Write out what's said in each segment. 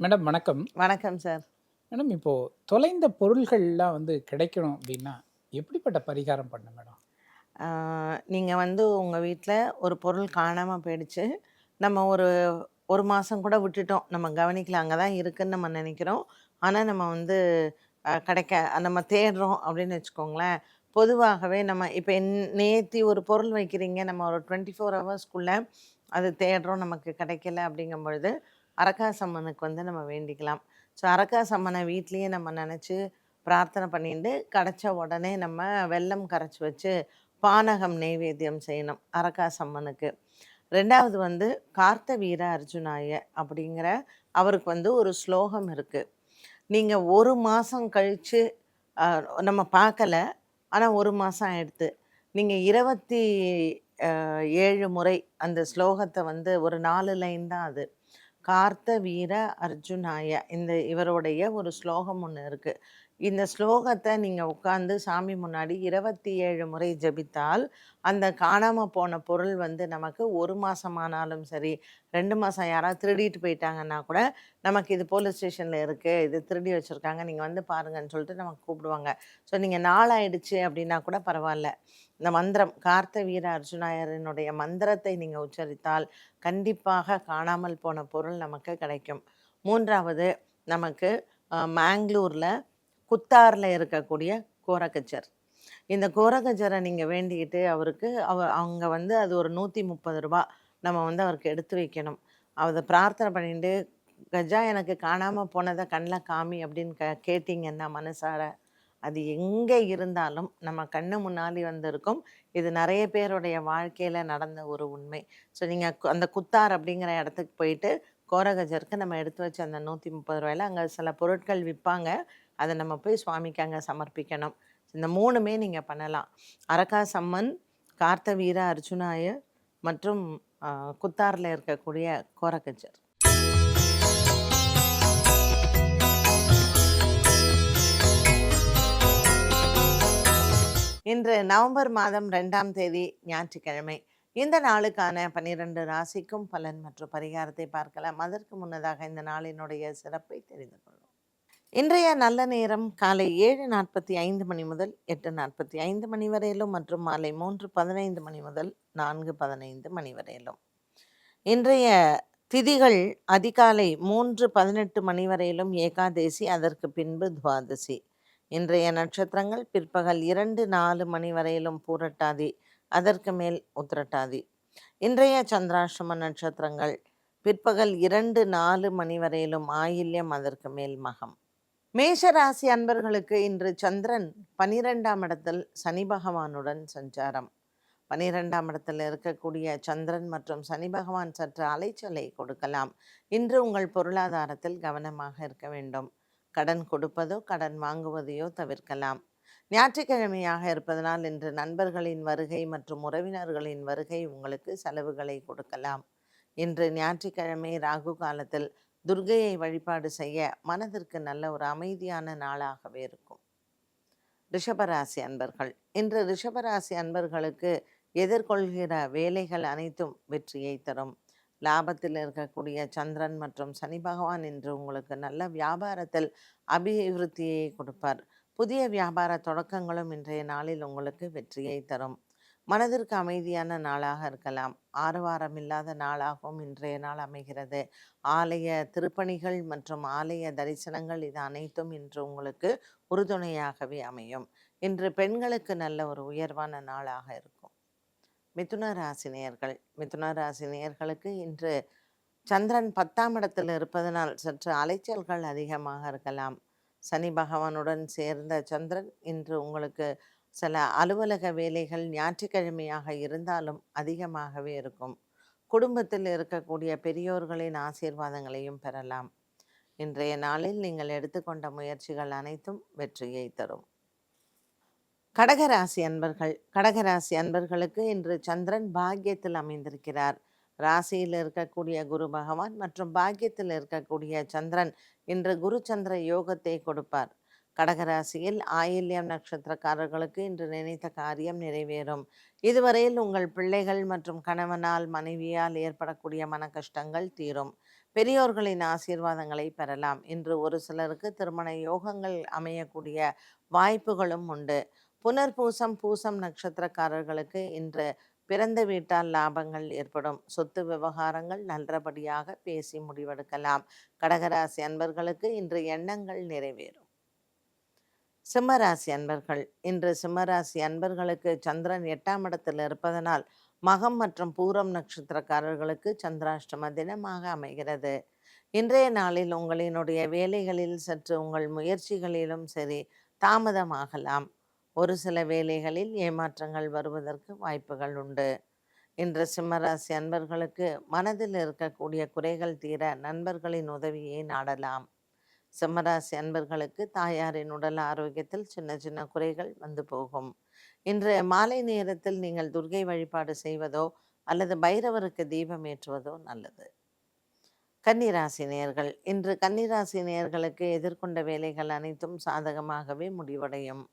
Madam வணக்கம். வணக்கம் sir. Madam இப்போ தொலைந்த பொருள்கள்லாம் வந்து கிடைக்கணும் அப்படின்னா எப்படிப்பட்ட பரிகாரம் பண்ண மேடம்? நீங்கள் வந்து உங்கள் வீட்டில் ஒரு பொருள் காணாமல் போயிடுச்சு. நம்ம ஒரு ஒரு மாதம் கூட விட்டுட்டோம். நம்ம கவனிக்கல அங்கே தான் இருக்குன்னு நம்ம நினைக்கிறோம். ஆனால் நம்ம வந்து அஹ், கிடைக்க நம்ம தேடுறோம் அப்படின்னு வச்சுக்கோங்களேன். பொதுவாகவே நம்ம இப்போ நேத்தி ஒரு பொருள் வைக்கிறீங்க. நம்ம ஒரு டுவெண்ட்டி ஃபோர் ஹவர்ஸ்க்குள்ளே அது தேடுறோம் நமக்கு கிடைக்கல அப்படிங்கும் பொழுது அரக்காசம்மனுக்கு வந்து நம்ம வேண்டிக்கலாம். ஸோ அரக்காசம்மனை வீட்லேயே நம்ம நினச்சி பிரார்த்தனை பண்ணிட்டு கிடச்ச உடனே நம்ம வெல்லம் கரைச்சி வச்சு பானகம் நெய்வேத்தியம் செய்யணும் அரக்காசம்மனுக்கு. ரெண்டாவது வந்து கார்த்த வீர அர்ஜுனாய அப்படிங்கிற அவருக்கு வந்து ஒரு ஸ்லோகம் இருக்குது நீங்கள் ஒரு மாதம் கழித்து நம்ம பார்க்கல ஆனால் ஒரு மாதம் ஆயிடுத்து. நீங்கள் இருபத்தி ஏழு முறை அந்த ஸ்லோகத்தை வந்து ஒரு நாலு லைன் தான் அது. கார்த்த வீர அர்ஜுனாய இந்த இவருடைய ஒரு ஸ்லோகம் ஒன்று இருக்குது இந்த ஸ்லோகத்தை நீங்கள் உட்காந்து சாமி முன்னாடி இருபத்தி ஏழு முறை ஜெபித்தால் அந்த காணாமல் போன பொருள் வந்து நமக்கு ஒரு மாதமானாலும் சரி ரெண்டு மாதம் யாராவது திருடிட்டு போயிட்டாங்கன்னா கூட நமக்கு இது போலீஸ் ஸ்டேஷனில் இருக்குது இது திருடி வச்சுருக்காங்க நீங்கள் வந்து பாருங்கன்னு சொல்லிட்டு நமக்கு கூப்பிடுவாங்க. ஸோ நீங்கள் நாளாயிடுச்சு அப்படின்னா கூட பரவாயில்ல. இந்த மந்திரம் கார்த்த வீர அர்ஜுனாயரனுடைய மந்திரத்தை நீங்கள் உச்சரித்தால் கண்டிப்பாக காணாமல் போன பொருள் நமக்கு கிடைக்கும். மூன்றாவது நமக்கு மேங்களூரில் குத்தாரில் இருக்கக்கூடிய கோரக்கச்சர் இந்த கோரக்கச்சரை நீங்கள் வேண்டிக்கிட்டு அவருக்கு அவ அவங்க வந்து அது ஒரு நூற்றி முப்பது ரூபா நம்ம வந்து அவருக்கு எடுத்து வைக்கணும். அதை பிரார்த்தனை பண்ணிட்டு கஜா எனக்கு காணாமல் போனதை கண்ணில் காமி அப்படின்னு க கேட்டிங்கன்னா மனசார அது எங்கே இருந்தாலும் நம்ம கண்ணு முன்னாடி வந்திருக்கும். இது நிறைய பேருடைய வாழ்க்கையில் நடந்த ஒரு உண்மை. ஸோ நீங்கள் அந்த குத்தார் அப்படிங்கிற இடத்துக்கு போயிட்டு கோரகஜருக்கு நம்ம எடுத்து வச்ச அந்த நூற்றி முப்பது ரூபாயில அங்கே சில பொருட்கள் விற்பாங்க. அதை நம்ம போய் சுவாமிக்கு அங்கே சமர்ப்பிக்கணும். இந்த மூணுமே நீங்கள் பண்ணலாம். அரக்கா சம்மன் கார்த்த வீர அர்ஜுனாய மற்றும் குத்தாரில் இருக்கக்கூடிய கோரகஜர் இன்று நவம்பர் மாதம் ரெண்டாம் தேதி ஞாயிற்றுக்கிழமை. இந்த நாளுக்கான பன்னிரண்டு ராசிக்கும் பலன் மற்றும் பரிகாரத்தை பார்க்கலாம். அதற்கு முன்னதாக இந்த நாளினுடைய சிறப்பை தெரிந்து கொள்ளும் இன்றைய நல்ல நேரம் காலை ஏழு நாற்பத்தி ஐந்து மணி முதல் எட்டு நாற்பத்தி ஐந்து மணி வரையிலும் மற்றும் மாலை மூன்று பதினைந்து மணி முதல் நான்கு பதினைந்து மணி வரையிலும். இன்றைய திதிகள் அதிகாலை மூன்று பதினெட்டு மணி வரையிலும் ஏகாதேசி அதற்கு பின்பு துவாதசி. இன்றைய நட்சத்திரங்கள் பிற்பகல் இரண்டு நாலு மணி வரையிலும் பூரட்டாதி அதற்கு மேல் உத்திரட்டாதி. இன்றைய சந்திராஷ்டம நட்சத்திரங்கள் பிற்பகல் இரண்டு நாலு மணி வரையிலும் ஆயில்யம் அதற்கு மேல் மகம். மேஷராசி அன்பர்களுக்கு இன்று சந்திரன் பனிரெண்டாம் இடத்தில் சனி பகவானுடன் சஞ்சாரம். பனிரெண்டாம் இடத்தில் இருக்கக்கூடிய சந்திரன் மற்றும் சனி பகவான் சற்று அலைச்சலை கொடுக்கலாம். இன்று உங்கள் பொருளாதாரத்தில் கவனமாக இருக்க வேண்டும். கடன் கொடுப்பதோ கடன் வாங்குவதையோ தவிர்க்கலாம். ஞாயிற்றுக்கிழமையாக இருப்பதனால் இன்று நண்பர்களின் வருகை மற்றும் உறவினர்களின் வருகை உங்களுக்கு செலவுகளை கொடுக்கலாம். இன்று ஞாயிற்றுக்கிழமை ராகு காலத்தில் துர்கையை வழிபாடு செய்ய மனதிற்கு நல்ல ஒரு அமைதியான நாளாகவே இருக்கும். ரிஷபராசி அன்பர்கள் இன்று ரிஷபராசி அன்பர்களுக்கு எதிர்கொள்கிற வேலைகள் அனைத்தும் வெற்றியை தரும். லாபத்தில் இருக்கக்கூடிய சந்திரன் மற்றும் சனி பகவான் இன்று உங்களுக்கு நல்ல வியாபாரத்தில் அபிவிருத்தியை கொடுப்பார். புதிய வியாபார தொடக்கங்களும் இன்றைய நாளில் உங்களுக்கு வெற்றியை தரும். மனதிற்கு அமைதியான நாளாக இருக்கலாம். ஆரவாரம் இல்லாத நாளாகவும் இன்றைய நாள் அமைகிறது. ஆலய திருப்பணிகள் மற்றும் ஆலய தரிசனங்கள் இது அனைத்தும் இன்று உங்களுக்கு உறுதுணையாகவே அமையும். இன்று பெண்களுக்கு நல்ல ஒரு உயர்வான நாளாக இருக்கும். மிதுன ராசினியர்கள் மிதுன ராசினியர்களுக்கு இன்று சந்திரன் பத்தாம் இடத்தில் இருப்பதனால் சற்று அலைச்சல்கள் அதிகமாக இருக்கலாம். சனி பகவானுடன் சேர்ந்த சந்திரன் இன்று உங்களுக்கு சில அலுவலக வேலைகள் ஞாயிற்றுக்கிழமையாக இருந்தாலும் அதிகமாகவே இருக்கும். குடும்பத்தில் இருக்கக்கூடிய பெரியோர்களின் ஆசீர்வாதங்களையும் பெறலாம். இன்றைய நாளில் நீங்கள் எடுத்துக்கொண்ட முயற்சிகள் அனைத்தும் வெற்றியை தரும். கடகராசி அன்பர்கள் கடகராசி அன்பர்களுக்கு இன்று சந்திரன் பாக்கியத்தில் அமைந்திருக்கிறார். ராசியில் இருக்கக்கூடிய குரு பகவான் மற்றும் பாக்கியத்தில் இருக்கக்கூடிய சந்திரன் இன்று குரு சந்திர யோகத்தை கொடுப்பார். கடகராசியில் ஆயில்யம் நட்சத்திரக்காரர்களுக்கு இன்று நினைத்த காரியம் நிறைவேறும். இதுவரையில் உங்கள் பிள்ளைகள் மற்றும் கணவனால் மனைவியால் ஏற்படக்கூடிய மன கஷ்டங்கள் தீரும். பெரியோர்களின் ஆசீர்வாதங்களை பெறலாம். இன்று ஒரு சிலருக்கு திருமண யோகங்கள் அமையக்கூடிய வாய்ப்புகளும் உண்டு. புனர்பூசம் பூசம் நட்சத்திரக்காரர்களுக்கு இன்று பிறந்த வீட்டால் லாபங்கள் ஏற்படும். சொத்து விவகாரங்கள் நல்லபடியாக பேசி முடிவெடுக்கலாம். கடகராசி அன்பர்களுக்கு இன்று எண்ணங்கள் நிறைவேறும். சிம்மராசி அன்பர்கள். இன்று சிம்மராசி அன்பர்களுக்கு சந்திரன் எட்டாம் இடத்தில் இருப்பதனால் மகம் மற்றும் பூரம் நட்சத்திரக்காரர்களுக்கு சந்திராஷ்டம தினமாக அமைகிறது. இன்றைய நாளில் உங்களினுடைய வேலைகளில் சற்று உங்கள் முயற்சிகளிலும் சரி தாமதமாகலாம். ஒரு சில வேலைகளில் ஏமாற்றங்கள் வருவதற்கு வாய்ப்புகள் உண்டு. இன்று சிம்மராசி அன்பர்களுக்கு மனதில் இருக்கக்கூடிய குறைகள் தீர நண்பர்களின் உதவியை நாடலாம். சிம்மராசி அன்பர்களுக்கு தாயாரின் உடல் ஆரோக்கியத்தில் சின்ன சின்ன குறைகள் வந்து போகும். இன்று மாலை நேரத்தில் நீங்கள் துர்கை வழிபாடு செய்வதோ அல்லது பைரவருக்கு தீபம் ஏற்றுவதோ நல்லது. கன்னிராசி நேர்கள் இன்று கன்னிராசி நேயர்களுக்கு எதிர்கொண்ட வேலைகள் அனைத்தும் சாதகமாகவே முடிவடையும்.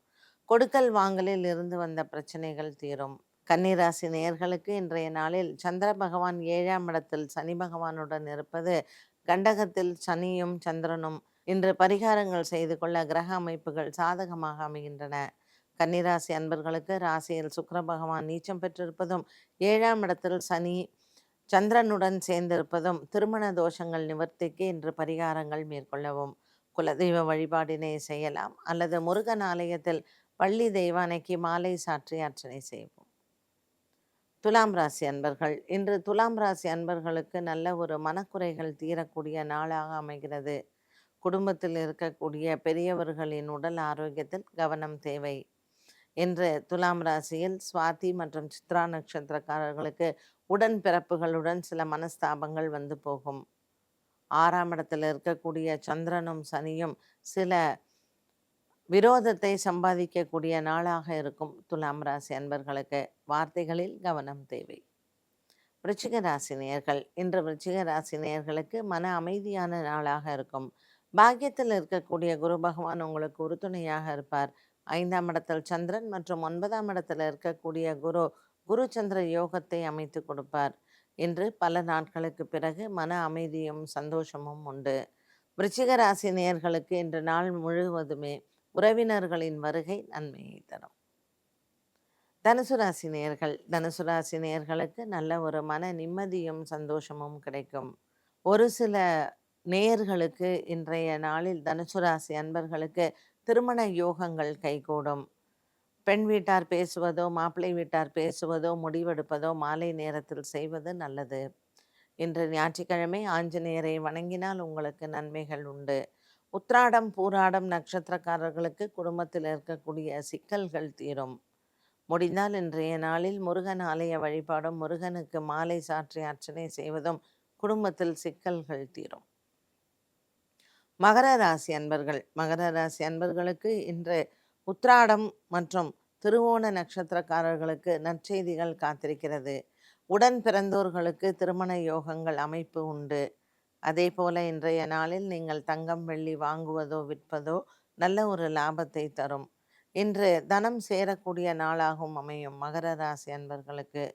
கொடுக்கல் வாங்கலில் இருந்து வந்த பிரச்சனைகள் தீரும். கன்னிராசி நேயர்களுக்கு இன்றைய நாளில் சந்திர பகவான் ஏழாம் இடத்தில் சனி பகவானுடன் இருப்பது கண்டகத்தில் சனியும் சந்திரனும் இன்று பரிகாரங்கள் செய்து கொள்ள கிரக அமைப்புகள் சாதகமாக அமைகின்றன. கன்னிராசி அன்பர்களுக்கு ராசியில் சுக்கர பகவான் நீச்சம் பெற்றிருப்பதும் ஏழாம் இடத்தில் சனி சந்திரனுடன் சேர்ந்திருப்பதும் திருமண தோஷங்கள் நிவர்த்திக்கு இன்று பரிகாரங்கள் மேற்கொள்ளவும் குலதெய்வ வழிபாடினை செய்யலாம் அல்லது முருகன் ஆலயத்தில் பள்ளி தெய்வானைக்கு மாலை சாற்றி அர்ச்சனை செய்வோம். துலாம் ராசி அன்பர்கள் இன்று துலாம் ராசி அன்பர்களுக்கு நல்ல ஒரு மனக்குறைகள் தீரக்கூடிய நாளாக அமைகிறது. குடும்பத்தில் இருக்கக்கூடிய பெரியவர்களின் உடல் ஆரோக்கியத்தில் கவனம் தேவை. என்று துலாம் ராசியில் சுவாதி மற்றும் சித்ரா நட்சத்திரக்காரர்களுக்கு உடன் பிறப்புகளுடன் சில மனஸ்தாபங்கள் வந்து போகும். ஆறாம் இடத்தில் இருக்கக்கூடிய சந்திரனும் சனியும் சில விரோதத்தை சம்பாதிக்கக்கூடிய நாளாக இருக்கும் துலாம் ராசி அன்பர்களுக்கு. வார்த்தைகளில் கவனம் தேவை. விருச்சிக ராசி நேயர்கள். இன்று விருச்சிக ராசி நேயர்களுக்கு மன அமைதியான நாளாக இருக்கும். பாக்கியத்தில் இருக்கக்கூடிய குரு பகவான் உங்களுக்கு உறுதுணையாக இருப்பார். ஐந்தாம் இடத்தில் சந்திரன் மற்றும் ஒன்பதாம் இடத்தில் இருக்கக்கூடிய குரு குரு சந்திர யோகத்தை அமைத்து கொடுப்பார். இன்று பல நாட்களுக்கு பிறகு மன அமைதியும் சந்தோஷமும் உண்டு. விருச்சிக ராசி நேயர்களுக்கு இன்று நாள் முழுவதுமே உறவினர்களின் வருகை நன்மையை தரும். தனுசு ராசி நேயர்கள் தனுசு ராசி நேயர்களுக்கு நல்ல ஒரு மன நிம்மதியும் சந்தோஷமும் கிடைக்கும். ஒரு சில நேயர்களுக்கு இன்றைய நாளில் தனுசு ராசி அன்பர்களுக்கு திருமண யோகங்கள் கைகூடும். பெண் வீட்டார் பேசுவதோ மாப்பிள்ளை வீட்டார் பேசுவதோ முடிவெடுப்பதோ மாலை நேரத்தில் செய்வது நல்லது. இன்று ஞாயிற்றுக்கிழமை ஆஞ்சநேயரை வணங்கினால் உங்களுக்கு நன்மைகள் உண்டு. உத்ராடம் பூராடம் நட்சத்திரக்காரர்களுக்கு குடும்பத்தில் இருக்கக்கூடிய சிக்கல்கள் தீரும். முடிந்தால் இன்றைய நாளில் முருகன் ஆலய வழிபாடும் முருகனுக்கு மாலை சாற்றி அர்ச்சனை செய்வதும் குடும்பத்தில் சிக்கல்கள் தீரும். மகர ராசி அன்பர்கள். மகர ராசி அன்பர்களுக்கு இன்று உத்ராடம் மற்றும் திருவோண நட்சத்திரக்காரர்களுக்கு நற்செய்திகள் காத்திருக்கிறது. உடன் பிறந்தோர்களுக்கு திருமண யோகங்கள் அமைப்பு உண்டு. அதே போல இன்றைய நாளில் நீங்கள் தங்கம் வெள்ளி வாங்குவதோ விற்பதோ நல்ல ஒரு லாபத்தை தரும். இன்று தனம் சேரக்கூடிய நாளாகவும் அமையும் மகர ராசி அன்பர்களுக்கு.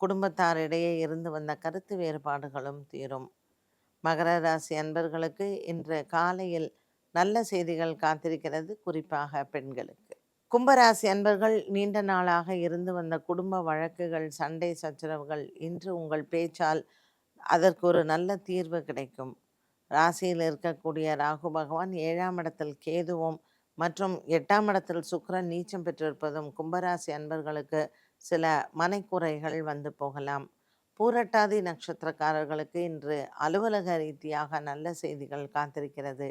குடும்பத்தாரிடையே இருந்து வந்த கருத்து வேறுபாடுகளும் தீரும். மகர ராசி அன்பர்களுக்கு இன்று காலையில் நல்ல செய்திகள் காத்திருக்கிறது. குறிப்பாக பெண்களுக்கு. கும்பராசி அன்பர்கள் நீண்ட நாளாக இருந்து வந்த குடும்ப வழக்குகள் சண்டை சச்சரவுகள் இன்று உங்கள் பேச்சால் அதற்கு ஒரு நல்ல தீர்வு கிடைக்கும். ராசியில் இருக்கக்கூடிய ராகு பகவான் ஏழாம் இடத்தில் கேதுவும் மற்றும் எட்டாம் இடத்தில் சுக்கரன் நீச்சம் பெற்றிருப்பதும் கும்பராசி அன்பர்களுக்கு சில மனைக்குறைகள் வந்து போகலாம். பூரட்டாதி நட்சத்திரக்காரர்களுக்கு இன்று அலுவலக ரீதியாக நல்ல செய்திகள் காத்திருக்கிறது.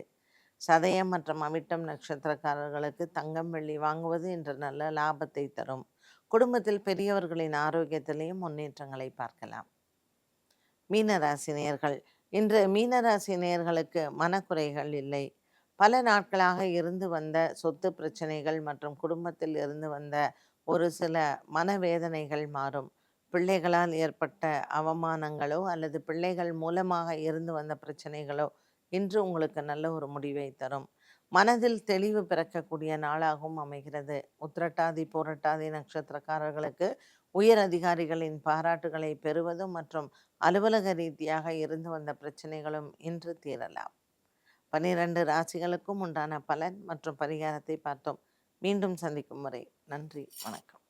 சதயம் மற்றும் அவிட்டம் நட்சத்திரக்காரர்களுக்கு தங்கம் வெள்ளி வாங்குவது இன்று நல்ல லாபத்தை தரும். குடும்பத்தில் பெரியவர்களின் ஆரோக்கியத்திலேயும் முன்னேற்றங்களை பார்க்கலாம். மீனராசினியர்கள் இன்று மீனராசி நேயர்களுக்கு மனக்குறைகள் இல்லை. பல நாட்களாக இருந்து வந்த சொத்து பிரச்சனைகள் மற்றும் குடும்பத்தில் இருந்து வந்த ஒரு சில மனவேதனைகள் மாறும். பிள்ளைகளால் ஏற்பட்ட அவமானங்களோ அல்லது பிள்ளைகள் மூலமாக இருந்து வந்த பிரச்சனைகளோ இன்று உங்களுக்கு நல்ல ஒரு முடிவை தரும். மனதில் தெளிவு பிறக்கக்கூடிய நாளாகவும் அமைகிறது. உத்திரட்டாதி போரட்டாதி நட்சத்திரக்காரர்களுக்கு உயர் அதிகாரிகளின் பாராட்டுகளை பெறுவதும் மற்றும் அலுவலக ரீதியாக இருந்து வந்த பிரச்சனைகளும் இன்று தீரலாம். பனிரெண்டு ராசிகளுக்கும் உண்டான பலன் மற்றும் பரிகாரத்தை பார்த்தோம். மீண்டும் சந்திக்கும் வரை நன்றி வணக்கம்.